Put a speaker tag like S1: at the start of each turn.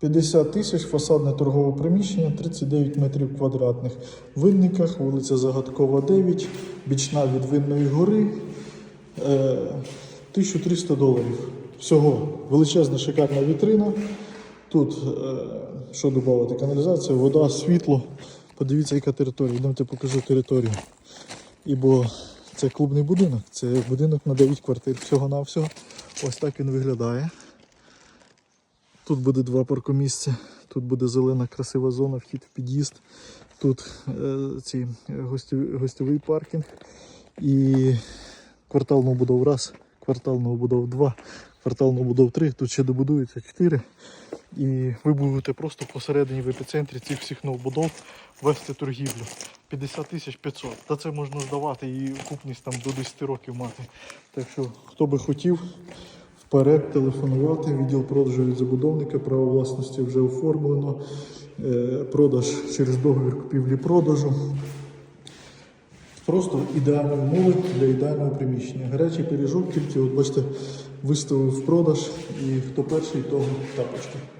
S1: 50 тисяч, фасадне торгове приміщення, 39 метрів квадратних. В Винниках, вулиця Загадкова, 9, бічна від Винної гори, е, 1300 доларів. Всього величезна шикарна вітрина. Тут, е, що додати, каналізація, вода, світло. Подивіться, яка територія. Йдемте покажу територію. Ібо це клубний будинок, це будинок на 9 квартир всього-навсього. Ось так він виглядає. Тут буде два паркомісця, тут буде зелена красива зона, вхід в під'їзд. Тут е, ці е, гостьовий, гостьовий паркінг і квартал новобудов раз, квартал новобудов два, квартал новобудов три. Тут ще добудується чотири. І ви будете просто посередині в епіцентрі цих всіх новобудов вести торгівлю. 50 тисяч 500. Та це можна здавати і купність там до 10 років мати. Так що, хто би хотів, вперед телефонувати. Відділ продажу від забудовника, право власності вже оформлено. Е, Продаж через договір купівлі-продажу. Просто ідеальні умови для ідеального приміщення. Гарячий пиріжок, тільки от бачите, виставив в продаж, і хто перший, того тапочки.